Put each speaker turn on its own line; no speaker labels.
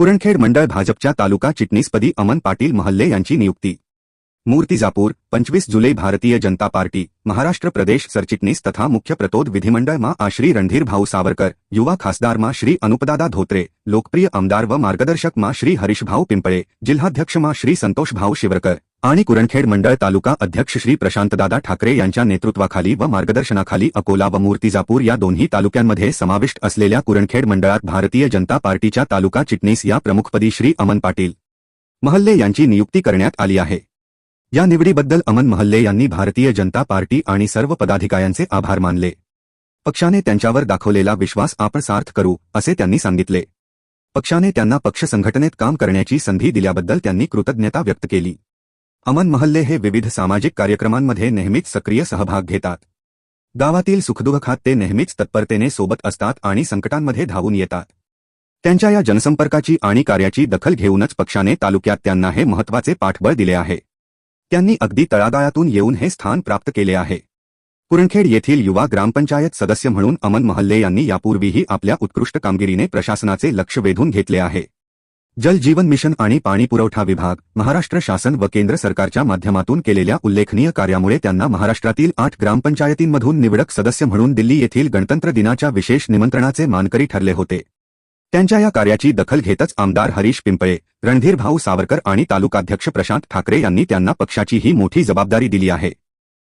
कुरणखेड मंडळ भाजपच्या तालुका चिटणीसपदी अमन पाटील महल्ले यांची नियुक्ती. मूर्तिजापूर पंचवीस जुलै भारतीय जनता पार्टी महाराष्ट्र प्रदेश सरचिटणीस तथा मुख्य प्रतोद विधिमंडळ मा आश्री रणधीर भाऊ सावरकर युवा खासदार मा श्री अनुपदादा धोत्रे लोकप्रिय आमदार व मार्गदर्शक मा श्री हरीशभाऊ पिंपळे जिल्हाध्यक्ष मा श्री संतोष भाऊ शिवरकर. आणि कुरणखेड मंडळ तालुका अध्यक्ष श्री प्रशांतदादा ठाकरे यांच्या नेतृत्वाखाली व मार्गदर्शनाखाली अकोला व मूर्तिजापूर या दोन्ही तालुक्यांमध्ये समाविष्ट असलेल्या कुरणखेड मंडळात भारतीय जनता पार्टीच्या तालुका चिटणीस या प्रमुखपदी श्री अमन पाटील महल्ले यांची नियुक्ती करण्यात आली आहे. या निवडीबद्दल अमन महल्ले यांनी भारतीय जनता पार्टी आणि सर्व पदाधिकाऱ्यांचे आभार मानले. पक्षाने त्यांच्यावर दाखवलेला विश्वास आपण सार्थ करू असे त्यांनी सांगितले. पक्षाने त्यांना पक्ष संघटनेत काम करण्याची संधी दिल्याबद्दल त्यांनी कृतज्ञता व्यक्त केली. अमन महल्ले हे विविध सामाजिक कार्यक्रमांमध्ये नेहमीच सक्रिय सहभाग घेतात. गावातील सुखदुःखात ते नेहमीच तत्परतेने सोबत असतात आणि संकटांमध्ये धावून येतात. त्यांच्या या जनसंपर्काची आणि कार्याची दखल घेऊनच पक्षाने तालुक्यात त्यांना हे महत्त्वाचे पाठबळ दिले आहे. त्यांनी अगदी तळागाळातून येऊन हे स्थान प्राप्त केले आहे. पुरणखेड येथील युवा ग्रामपंचायत सदस्य म्हणून अमन महल्ले यांनी यापूर्वीही आपल्या उत्कृष्ट कामगिरीने प्रशासनाचे लक्ष वेधून घेतले आहे. जल जीवन मिशन आणि पाणी पुरवठा विभाग महाराष्ट्र शासन व केंद्र सरकारच्या माध्यमातून केलेल्या उल्लेखनीय कार्यामुळे त्यांना महाराष्ट्रातील आठ ग्रामपंचायतींमधून निवडक सदस्य म्हणून दिल्ली येथील गणतंत्र दिनाच्या विशेष निमंत्रणाचे मानकरी ठरले होते. त्यांच्या या कार्याची दखल घेतच आमदार हरीश पिंपळे रणधीर भाऊ सावरकर आणि तालुकाध्यक्ष प्रशांत ठाकरे यांनी त्यांना पक्षाची ही मोठी जबाबदारी दिली आहे.